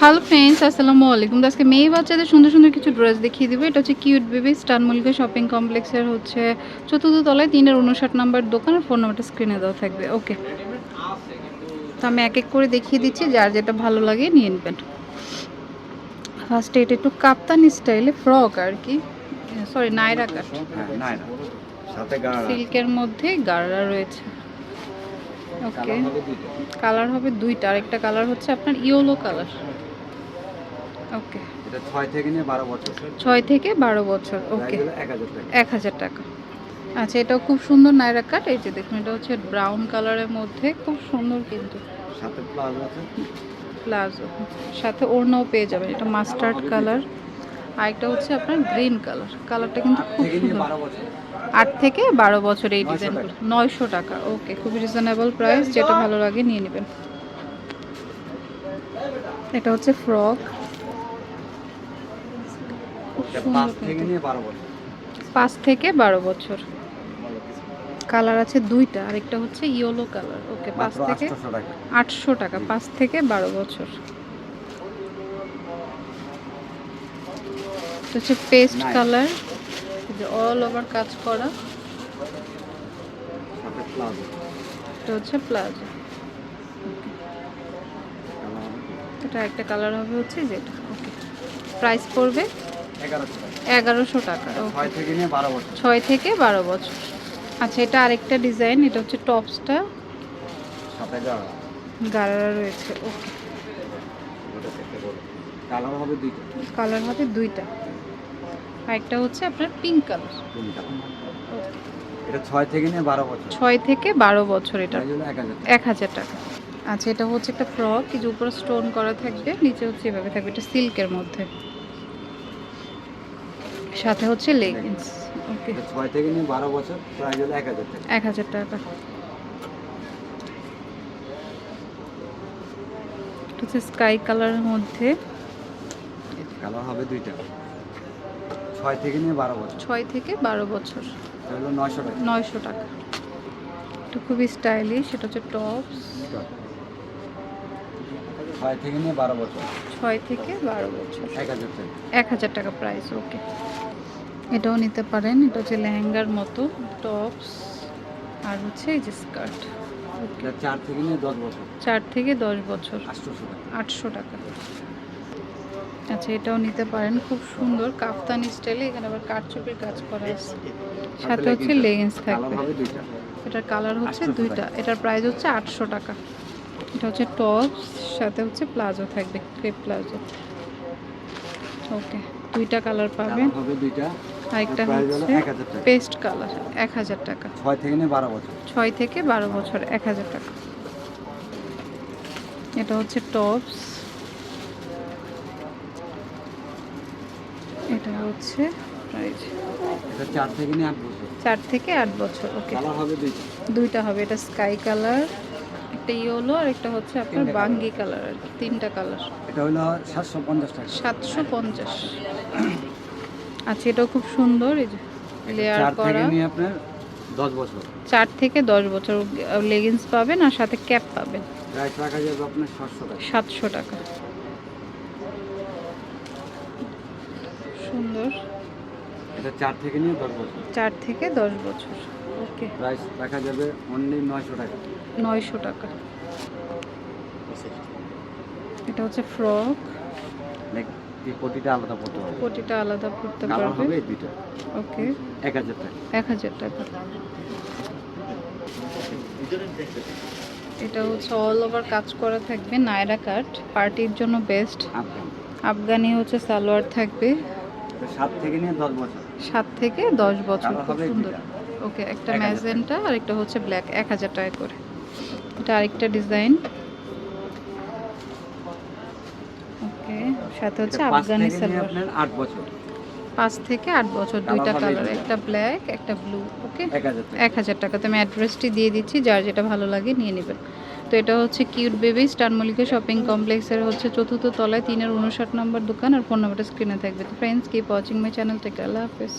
Hello friends আসসালামু আলাইকুম। আজকে মেয়ে বাচ্চাদের সুন্দর সুন্দর কিছু ড্রেস দেখিয়ে দিব। এটা হচ্ছে cute baby star Mallika shopping কমপ্লেক্সের হচ্ছে চতুর্থ তলায় তিনের উনষাট নাম্বার দোকান। আর ফোন নাম্বারটা স্ক্রিনে দেওয়া থাকবে। ওকে তো আমি এক এক করে দেখিয়ে দিচ্ছি। যার যেটা ভালো লাগে নিয়ে নেবেন। ফার্স্টে এটা একটু কাপ্তানি স্টাইলে ফ্রক আর কি। সরি নায়রা কাট সিল্কের মধ্যে গাড়া রয়েছে। ওকে কালার হবে দুইটা। আরেকটা কালার হচ্ছে আপনার ইয়েলো কালার ওকে। এটা ছয় থেকে নিয়ে বারো বছর। ছয় থেকে বারো বছর ওকে। প্রাইস হলো এক হাজার টাকা। এক হাজার টাকা। আচ্ছা এটাও খুব সুন্দর নায়রা কাট এই যে দেখুন এটা হচ্ছে ব্রাউন কালারের মধ্যে খুব সুন্দর কিন্তু। সাথে প্লাজো আছে। প্লাজো সাথে ওড়নাও পেয়ে যাবেন এটা মাস্টার্ড কালার। আরেকটা হচ্ছে আপনার গ্রিন কালার কালারটা কিন্তু খুব সুন্দর। আট থেকে বারো বছর এই 900 ডিজাইনগুলো। নয়শো টাকা ওকে খুবই রিজনেবল প্রাইস যেটা ভালো লাগে নিয়ে নেবেন। এটা হচ্ছে ফ্রক। পাঁচ থেকে নিয়ে বারো বছর। পাঁচ থেকে বারো বছর। কালার আছে দুইটা আরেকটা হচ্ছে ইয়েলো কালার। ওকে পাঁচ থেকে আটশো টাকা। পাঁচ থেকে বারো বছর। হচ্ছে পেস্ট. কালার। অল ওভার কাজ করা। এটা হচ্ছে প্লাজো। এটা একটা কালার হবে হচ্ছে যেটা। ওকে প্রাইস পড়বে? এগারোশো টাকা। ছয় থেকে বারো বছর। আচ্ছা এটা আরেকটা ডিজাইন এটা হচ্ছে টপসটা। গাড়া। গাড়ারা রয়েছে ওকে কালার হবে দুইটা। কালার হবে দুইটা। আরেকটা হচ্ছে আপনার পিঙ্ক কালার এটা ছয় থেকে নিয়ে বারো বছর। ছয় থেকে বারো বছর এটা। প্রাইস হলো এক হাজার টাকা। এক হাজার টাকা। আচ্ছা এটা হচ্ছে একটা ফ্রক কিছু উপরে স্টোন করা থাকবে নিচে হচ্ছে এভাবে থাকবে এটা সিল্কের মধ্যে। সাথে হচ্ছে লেগিংস ওকে ছয় থেকে নিয়ে বারো বছর প্রাইস হলো এক হাজার টাকা। এক হাজার টাকা। হচ্ছে স্কাই কালারের মধ্যে। কালার হবে দুইটা। ছয় থেকে নিয়ে বারো বছর। ছয় থেকে বারো বছর। নয়শো টাকা। নয়শো টাকা। এটা খুবই স্টাইলিশ এটা হচ্ছে টপস ছয় থেকে নিয়ে বারো বছর। ছয় থেকে বারো বছর। এক হাজার টাকা এক হাজার টাকা প্রাইস ওকে এটাও নিতে পারেন এটা হচ্ছে লেহেঙ্গার মতো টপস আর হচ্ছে এই যে স্কার্ট চার থেকে নিয়ে দশ বছর। চার থেকে দশ বছর। আটশো টাকা। আচ্ছা এটাও নিতে পারেন খুব সুন্দর কাফতানি স্টাইলে এখানে আবার কাঠচুপির কাজ করা আছে। সাথে হচ্ছে লেগিংস থাকবে। এটার কালার হচ্ছে দুইটা। এটার প্রাইস হচ্ছে আটশো টাকা। এটা হচ্ছে টপস সাথে হচ্ছে প্লাজো থাকবে ক্রেপ প্লাজো। ওকে দুইটা কালার পাবেন। হবে দুইটা। আরেকটা হচ্ছে পেস্ট কালার এক হাজার টাকা। ছয় থেকে বারো বছর। ছয় থেকে বারো বছর এক হাজার টাকা। এটা হচ্ছে টপস। এটা হচ্ছে প্রাইস। এটা চার থেকে আট বছর। চার থেকে আট বছর ওকে। কালার হবে দুইটা। দুইটা হবে এটা স্কাই কালার। একটা ইয়েলো আর একটা হচ্ছে আপনার বাঙ্গি কালার আর কি তিনটা কালার এটা হলো সাতশো পঞ্চাশ টাকা। সাতশো পঞ্চাশ। আচ্ছা এটাও খুব সুন্দর এই যে লেয়ার করা। আপনার দশ বছর। চার থেকে দশ বছর লেগিংস পাবেন আর সাথে ক্যাপ পাবেন। প্রাইস রাখা যাবে আপনার সাতশো টাকা। সাতশো টাকা। সুন্দর। এটা চার থেকে নিয়ে দশ বছর। চার থেকে দশ বছর। ওকে প্রাইস রাখা যাবে অনলি নয়শো টাকা। নয়শো টাকা। এটা হচ্ছে ফ্রক। লাইক এই প্রতিটা আলাদা পড়তে হবে কোটিটা আলাদা পড়তে কালার পারবে। হবে দুইটা। ওকে। এক হাজার টাকা। এক হাজার টাকা। এটা হচ্ছে অল ওভার কাজ করা থাকবে নায়রা কাট। পার্টির জন্য বেস্ট আফগানি। হচ্ছে সালোয়ার থাকবে। সাত থেকে নিয়ে দশ বছর। সাত থেকে দশ বছর খুব সুন্দর। ওকে একটা 1000 ম্যাজেন্টা আর একটা হচ্ছে ব্ল্যাক এক হাজার টাকা করে। এটা আরেকটা ডিজাইন। ওকে সাথে হচ্ছে আফগানি থেকে সালোয়ার। আট বছর। পাঁচ থেকে আট বছর দুইটা কালার একটা ব্ল্যাক একটা ব্লু ওকে? এক হাজার টাকা। এক হাজার টাকা তো আমি অ্যাড্রেসটি দিয়ে দিচ্ছি যার যেটা ভালো লাগে নিয়ে নেবেন। তো এটা হচ্ছে cute baby star Mallika shopping কমপ্লেক্সের হচ্ছে চতুর্থ তলায় তিনের উনষাট নম্বর দোকান আর ফোন নাম্বারটা স্ক্রিনে থাকবে। তো friends keep watching my channel থেকে আল্লাহ হাফেজ।